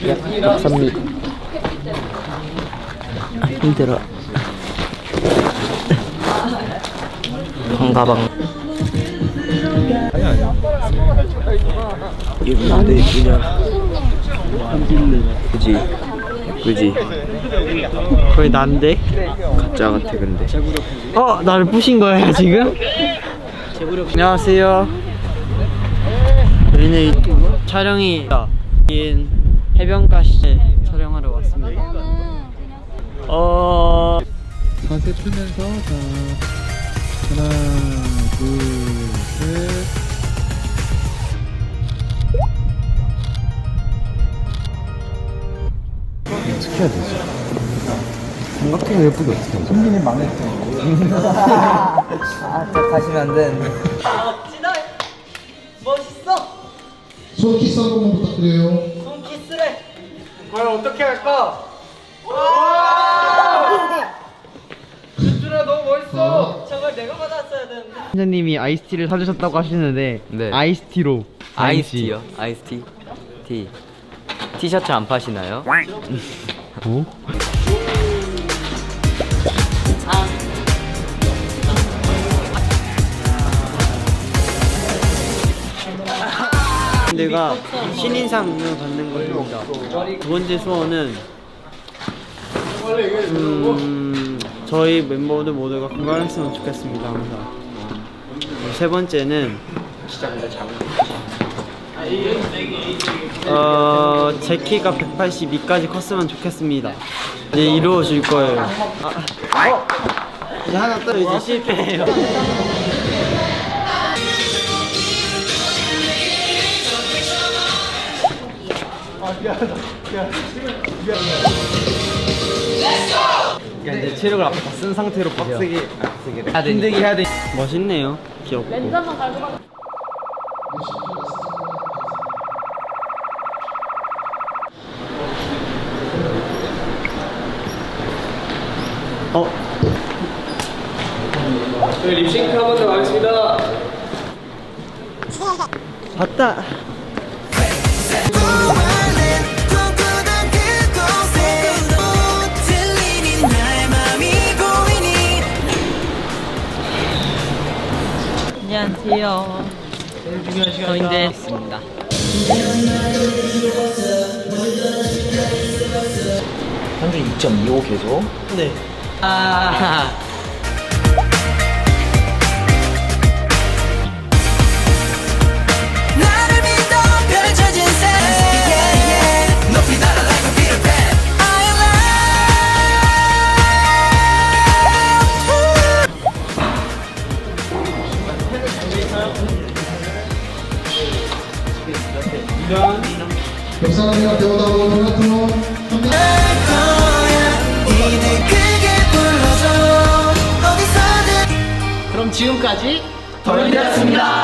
박선미 아, 힘들어 한가방 이거 나한테 예쁘냐? 그지? 그지? 거의 난데? 가짜 같아 근데 어? 나를 부신 거예요 지금? 안녕하세요 이 촬영이 인 해변가시에 촬영하러 왔습니다. 어... 자세 풀면서 자 하나 둘셋. 어떻게 해야 되지? 삼각대가 예쁘게 어떻게 하지? 손님이 망했대. 가시면 안 되는데. 손키스 한 번만 부탁드려요 과연 어떻게 할까? 윤준아 너무 멋있어. 저걸 내가 받았어야 되는데. 선생님이 아이스티를 사주셨다고 하시는데 네. 아이스티로 아이스티요? 아이스티? 티 티셔츠 안 파시나요? 뭐? 내가 신인상을 받는 것입니다. 두 번째 소원은 음, 저희 멤버들 모두가 건강했으면 좋겠습니다. 항상. 세 번째는 어, 제 키가 182까지 컸으면 좋겠습니다. 이제 이루어질 거예요. 아, 어? 이제 하나 또 이제 실패해요. 그러니까 이제 체력을 앞에 다 쓴 상태로 빡세게 해야 되 힘들게 해야 돼. 멋있네요. 귀엽고. 어? 저희 립싱크 한번더 가겠습니다. 봤다. 안녕하세요. 저인데 있습니다. 현재 2.25 계속 네. 아. 옆 사람이랑 대화하고 전화통화 합니다 거야 이제 크게 불러줘 어디서든 그럼 지금까지. 감사합니다.